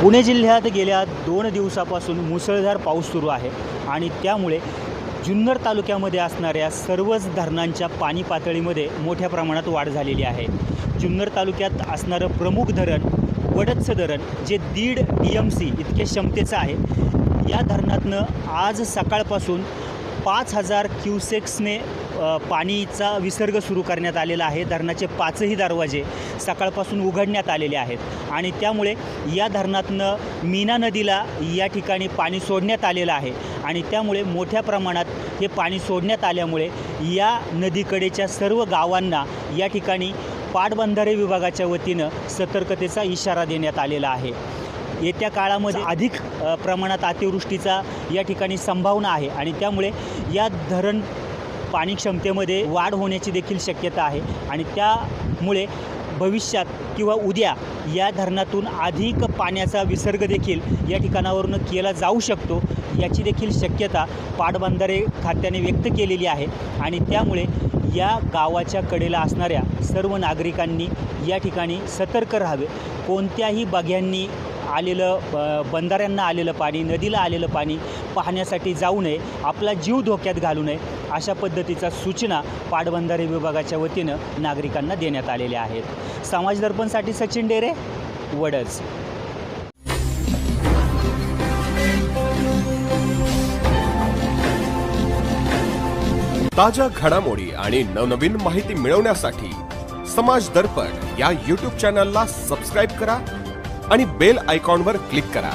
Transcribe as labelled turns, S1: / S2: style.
S1: पुणे जिल्ह्यात गेल्या दोन दिवसापासून मुसळधार पाऊस सुरू आहे आणि त्यामुळे जुन्नर तालुक्यामध्ये असणाऱ्या सर्वच धरणांच्या पाणी पातळीमध्ये मोठ्या प्रमाणात वाढ झालेली आहे. जुन्नर तालुक्यात असणारं प्रमुख धरण वडदचं धरण जे दीड डी एम सी इतके क्षमतेचं आहे या धरणातनं आज सकाळपासून पाच हजार क्युसेक्सने पाणीचा विसर्ग सुरू करण्यात आलेला आहे. धरणाचे पाचही दरवाजे सकाळपासून उघडण्यात आलेले आहेत. आणि त्यामुळे या धरणातनं मीना नदीला या ठिकाणी पाणी सोडण्यात आलेलं आहे. आणि त्यामुळे मोठ्या प्रमाणात हे पाणी सोडण्यात आल्यामुळे या नदीकडेच्या सर्व गावांना या ठिकाणी पाटबंधारे विभागाच्या वतीनं सतर्कतेचा इशारा देण्यात आलेला आहे. येत्या काळामध्ये अधिक प्रमाणात अतिवृष्टीचा या ठिकाणी संभावना आहे. आणि त्यामुळे या धरण पाणी क्षमतेमध्ये वाढ होण्याची देखील शक्यता आहे. आणि त्यामुळे भविष्यात किंवा उद्या या धरणातून अधिक पाण्याचा विसर्ग देखील या ठिकाणावरून केला जाऊ शकतो याची देखील शक्यता पाटबंधारे खात्याने व्यक्त केलेली आहे. आणि त्यामुळे या गावाच्या कडेला असणाऱ्या सर्व नागरिकांनी या ठिकाणी सतर्क राहावे. कोणत्याही बघ्यांनी आलेलं ब बंधाऱ्यांना आलेलं पाणी नदीला आलेलं पाणी पाहण्यासाठी जाऊ नये. आपला जीव धोक्यात घालू नये. अशा पद्धतीचा सूचना पाटबंधारे विभागाच्या वतीनं नागरिकांना देण्यात आलेल्या आहेत. समाज दर्पणसाठी सचिन डेरे वडज.
S2: ताज्या घडामोडी आणि नवनवीन माहिती मिळवण्यासाठी समाज दर्पण या यूट्यूब चॅनलला सबस्क्राईब करा आणि बेल आयकॉनवर क्लिक करा.